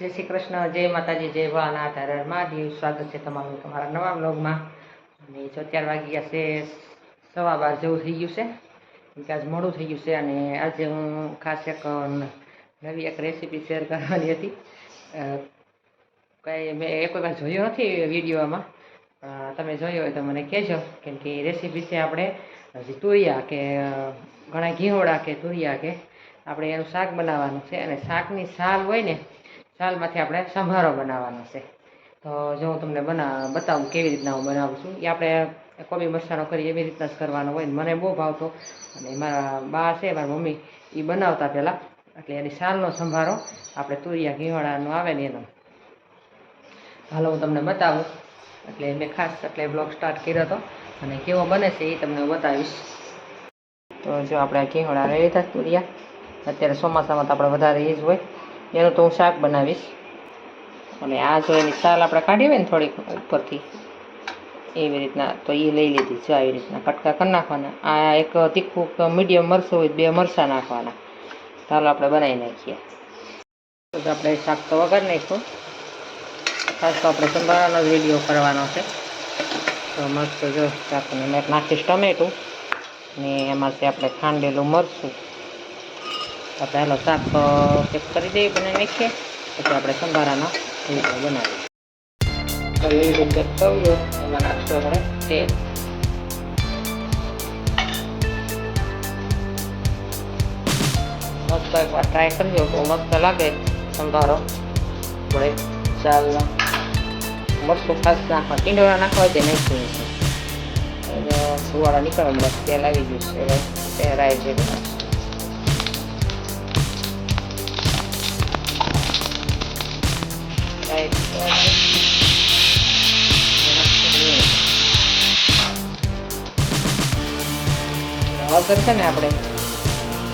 જય શ્રી કૃષ્ણ, જય માતાજી, જય હર હર મહાદેવ. સ્વાગત છે તમારું તમારા નવા બ્લોગમાં અને જો અત્યાર વાગી ગયા છે સવા બાર જેવું થઈ ગયું છે. કે આજ મોડું થઈ ગયું છે અને આજે હું ખાસ એક નવી એક રેસીપી શેર કરવાની હતી. કંઈ મેં એક વાર જોયો નથી વિડીયોમાં. તમે જોયો હોય તો મને કહેજો. કેમ કે રેસીપી છે આપણે હજી તુરિયા કે ઘણા ઘીહોડા કે તુરિયા કે આપણે એનું શાક બનાવવાનું છે. અને શાકની સાલ હોય ને છાલમાંથી આપણે સંભારો બનાવવાનો છે. તો જો હું તમને બના, બતાવું કેવી રીતના હું બનાવું છું. એ આપણે કોબી મસાલો કરી એવી રીતના જ કરવાનો હોય મને બહુ ભાવતો. અને મારા બા છે, મારા મમ્મી એ બનાવતા પહેલાં, એટલે એની છાલનો સંભારો આપણે તુરિયા ઘીવાળાનો આવે ને એનો. હાલો, હું તમને બતાવું. એટલે મેં ખાસ એટલે બ્લોગ સ્ટાર્ટ કર્યો હતો. અને કેવો બને છે એ તમને બતાવીશ. તો જો આપણે ઘીવાળા રહી હતા તુરિયા. અત્યારે ચોમાસામાં તો આપણે વધારે એ જ હોય. એનું તો હું શાક બનાવીશ. અને આ જો એની છાલ આપણે કાઢી હોય ને થોડીક ઉપરથી, એવી રીતના તો એ લઈ લીધી છે, આવી રીતના કટકા કરી નાખવાના. આ એક તીખું મીડિયમ મરસું હોય બે મરચાં નાખવાના. ચાલો આપણે બનાવી નાખીએ. તો આપણે શાક તો વગર નાખ્યું. ખાસ તો આપણે સંભાળવાનો જ વીડિયો કરવાનો છે. તો મસ્ત જો શાકને મેં નાખીશ ટમેટું. ને એમાંથી આપણે ખાંડેલું મરચું. આપણે હાલો શાક ચેક કરી દઈએ બનાવી નાખીએ પછી આપણે સંભારાનો વીડિયો બનાવીએ. તો એવી રીતે તવ્યો એમાં નાખશું આપણે તેલ મસ્ત એકવાર ટ્રાય કરજો બહુ મસ્ત લાગે સંભારો. આપણે ચાલનો મરચું ખાસ નાખવા ટીંડોળા નાખવા હોય તે નાખ્યું છે. સુવાળા નીકળવા મળે તેલ આવી ગયું છે પહેરાય છે. વગર છે ને આપણે?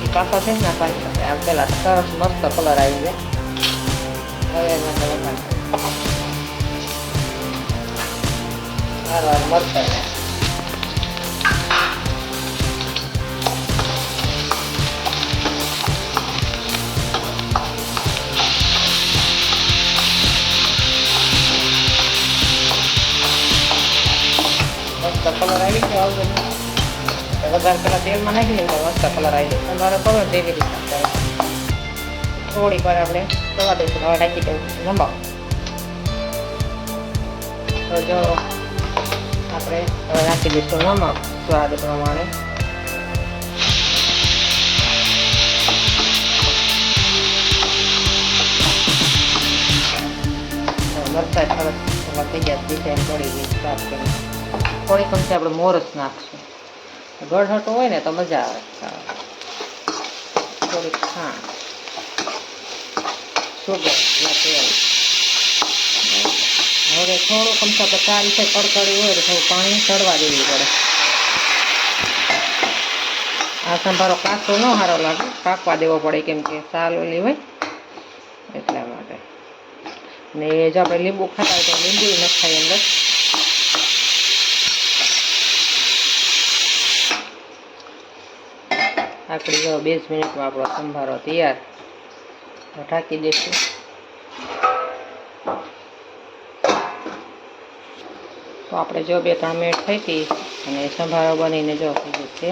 એ પાકા છે ને નાખવાની આમ પેલા સરસ મસ્ત કલર આવી જાય. હવે એમાં તમે હાલો, કલર આવી ગયો આવજો વધારે પહેલાં તેલમાં નાખી દઈએ મસ્ત કલર આવી જાય. તમારે કલર તેવી રીતના કરે થોડીક વાર આપણે દવા દઈશું હવે ઢાંકી દઉં લંબાવ તો જો, આપણે હવે નાખી દઈશું નમક સ્વાદ પ્રમાણે. મરચાં સરસ થઈ ગયા ડિઝાઇન પડી ગઈ સાફ કરી થોડીક અંશે આપણે મોરસ નાખશું. ગળહટો હોય ને તો મજા આવે. ખાવાની. થોડીક ખાંડ સુગર તેલ. હવે થોડુંક અંશે સારી છે, કડકડી હોય તો થોડું પાણી ચડવા દેવું પડે. આ સંભારો કાચો ન સારો લાગે. પાકવા દેવો પડે કેમ કે સાલ ઓલી હોય. એટલા માટે. ને જો આપણે લીંબુ ખાતા હોય તો લીંબુ નખાય અંદર. આપણી જો બે જ મિનિટમાં આપણો સંભારો તૈયાર. ઢાંકી દઈશું. તો આપણે જો બે ત્રણ મિનિટ થઈ હતી અને સંભારો બનીને જો થઈ છે.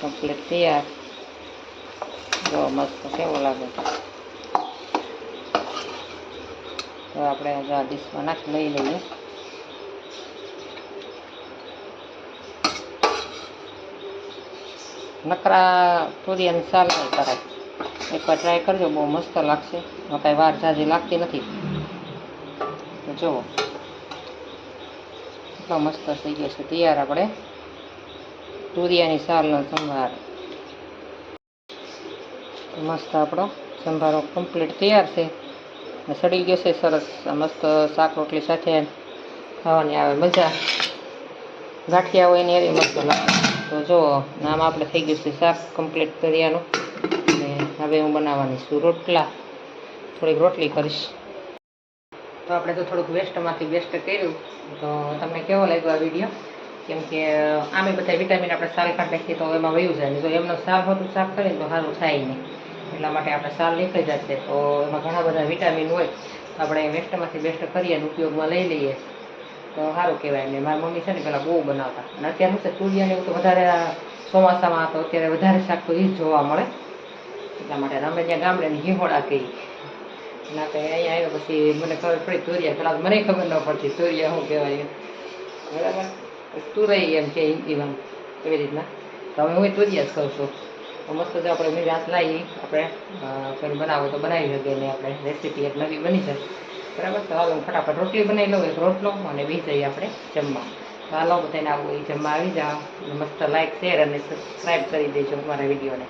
કમ્પ્લીટ તૈયાર. જો મસ્ત કેવો લાગે તો આપણે હજાર ડીશમાં નાખી લઈ લઈએ. નકરા તુરિયાની સાલ નહીં કરાય. એકવાર ટ્રાય કરજો, બહુ મસ્ત લાગશે. કાંઈ વાર ઝાઝી લાગતી નથી. તો જુઓ. એટલો મસ્ત થઈ ગયો છે, તૈયાર આપણે. તુરિયાની સાલનો સંભાર. મસ્ત આપણો સંભારો કમ્પ્લીટ તૈયાર છે. સડી ગયો છે સરસ. મસ્ત શાક રોટલી સાથે ખાવાની આવે મજા. ગાંઠિયા હોય ને એવી મસ્ત લાગે. તો જો, નામ આપણે થઈ ગયું છે શાક કમ્પ્લીટ કર્યાનું. ને હવે હું બનાવવાની છું રોટલા. થોડીક રોટલી કરીશ. તો આપણે તો થોડુંક વેસ્ટમાંથી બેસ્ટ કર્યું. તો તમને કેવો લાગ્યો આ વીડિયો કેમ કે આમે બધા વિટામિન આપણે સાલ કાઢ નાખીએ તો એમાં વયું જાય. જો એમનો સાલ હોતું શાક કરીને તો સારું થાય નહીં. એટલા માટે આપણે સાલ નીકળી જશે. તો એમાં ઘણા બધા વિટામિન હોય. આપણે વેસ્ટમાંથી બેસ્ટ કરીએ અને ઉપયોગમાં લઈ લઈએ. તો સારું કહેવાય ને. મારી મમ્મી છે ને પેલા બહુ બનાવતા. અને અત્યારે શું છે તુરિયા ને એવું તો વધારે ચોમાસામાં તો અત્યારે વધારે શાક તો એ જ જોવા મળે. એટલા માટે અમે ત્યાં ગામડેની હિંહોળા કહી ના તો અહીંયા આવ્યો પછી મને ખબર પડી તુરિયા. પેલા મને ખબર ન પડતી તુરિયા શું કહેવાય બરાબર? તુરઈ એમ છે હિન્દીમાં એવી રીતના. તો હવે હું તુરિયા જ ખાઉં છું. મસ્ત જો આપણે મિરાસ લાવી આપણે બનાવો તો બનાવી શકીએ ને આપણે. રેસીપી એક નવી બની જાય. બરાબર? તો હાલો હું ફટાફટ રોટલી બનાવી લઉં એક રોટલો અને બી જઈએ આપણે જમવા. તો હાલો બધાને આવું એ જમવા આવી જાઓ. મસ્ત લાઈક શેર અને સબસ્ક્રાઈબ કરી દેજો મારા વિડીયોને.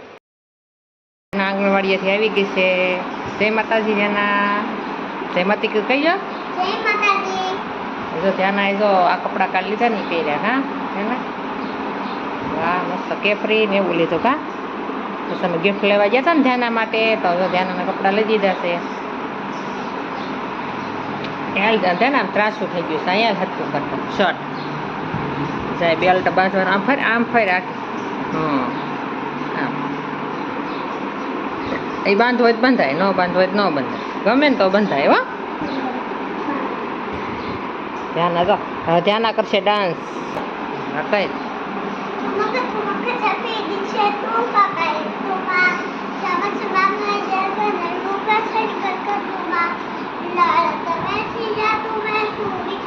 આંગણવાડીએથી આવી ગઈ છે. જય માતાજી જેના જય માતી કહી માતાજી. જો ત્યાંના જો આ કપડાં કાઢી લીધા ને પહેર્યા હા? એના વાહ મસ્ત કેફરી ને એવું લીધું કા પછી તમે ગિફ્ટ લેવા ગયા હતા ને ધ્યાના માટે તો જો ધ્યાનાના કપડાં લઈ દીધા છે. ત્યાં ધ્યાન આમ ત્રાસું થઈ ગયું છે. અહીંયા હટકું કરતો. શર્ટ જાય બેલ્ટ બાંધવાનું આમ ફર આમ ફર રાખ. હમ. આમ. એ બાંધવો હોય તો બંધાય ન બાંધવો હોય તો ન બંધાય. ગમે ને તો બંધાય હો. ધ્યાન જો હવે ધ્યાન કરશે ડાન્સ. કઈ. Thank મમ્મા ચાપી દી છે તું મા sama